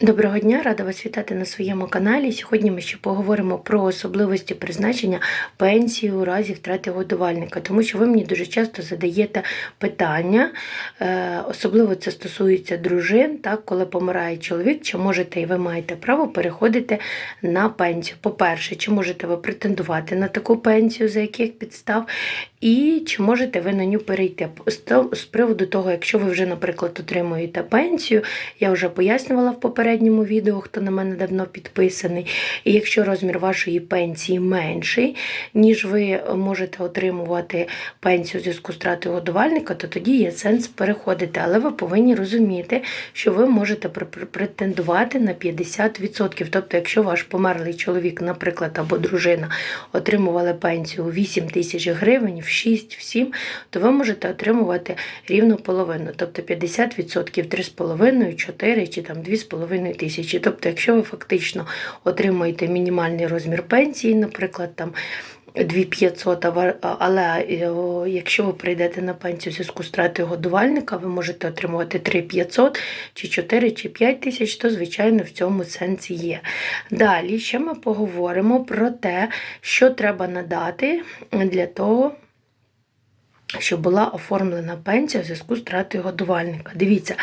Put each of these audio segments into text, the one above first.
Доброго дня, рада вас вітати на своєму каналі. Сьогодні ми ще поговоримо про особливості призначення пенсії у разі втрати годувальника, тому що ви мені дуже часто задаєте питання, е, особливо це стосується дружин, так, коли помирає чоловік, чи можете і ви маєте право переходити на пенсію. По-перше, чи можете ви претендувати на таку пенсію, за яких підстав, і чи можете ви на нього перейти. З приводу того, якщо ви вже, наприклад, отримуєте пенсію, я вже пояснювала в попередньому відео, хто на мене давно підписаний. І якщо розмір вашої пенсії менший, ніж ви можете отримувати пенсію зв'язку з втратою годувальника, то тоді є сенс переходити. Але ви повинні розуміти, що ви можете пр- пр- претендувати на 50%. Тобто, якщо ваш померлий чоловік, наприклад, або дружина отримували пенсію у 8 тисяч гривень, в 6, в 7, то ви можете отримувати рівно половину, тобто 50%, 3,5, 4 чи там 2,5 тисячі. Тобто, якщо ви фактично отримуєте мінімальний розмір пенсії, наприклад, там 2500, а ва- а- але е, якщо ви прийдете на пенсію в зв'язку з втратою годувальника, ви можете отримувати 3500 чи 4 чи 5 тисяч, то звичайно в цьому сенсі є. Далі ще ми поговоримо про те, що треба надати для того, щоб була оформлена пенсія в зв'язку з втратою годувальника. Дивіться,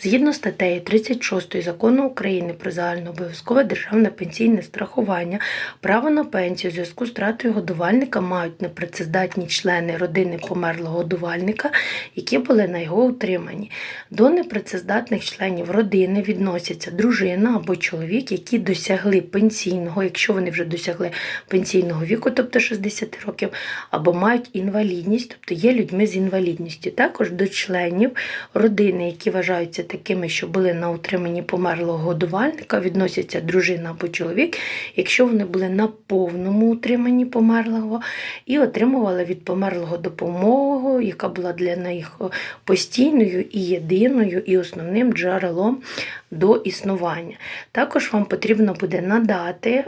згідно статтею 36 закону України про загальнообов'язкове державне пенсійне страхування, право на пенсію в зв'язку з втратою годувальника мають непрацездатні члени родини померлого годувальника, які були на його утриманні. До непрацездатних членів родини відносяться дружина або чоловік, які досягли пенсійного, якщо вони вже досягли пенсійного віку, тобто 60 років, або мають інвалідність, тобто є людьми з інвалідністю. Також до членів родини, які вважаються такими, що були на утриманні померлого годувальника, відносяться дружина або чоловік, якщо вони були на повному утриманні померлого і отримували від померлого допомогу, яка була для них постійною і єдиною, і основним джерелом до існування. Також вам потрібно буде надати е,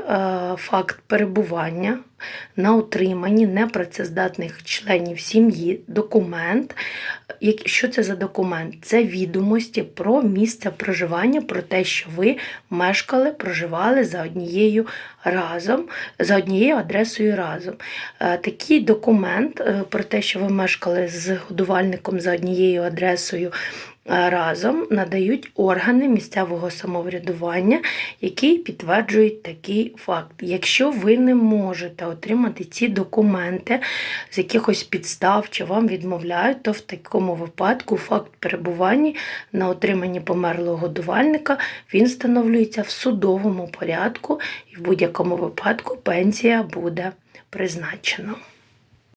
факт перебування на утриманні непрацездатних членів сім'ї документ. Що це за документ? Це відомості про місце проживання, про те, що ви мешкали, проживали за однією разом, за однією адресою разом. Е, Такий документ е, про те, що ви мешкали з годувальником за однією адресою. Е, Разом надають органи місцевого самоврядування, які підтверджують такий факт. Якщо ви не можете отримати ці документи з якихось підстав чи вам відмовляють, то в такому випадку факт перебування на отриманні померлого годувальника він встановлюється в судовому порядку, і в будь-якому випадку пенсія буде призначена.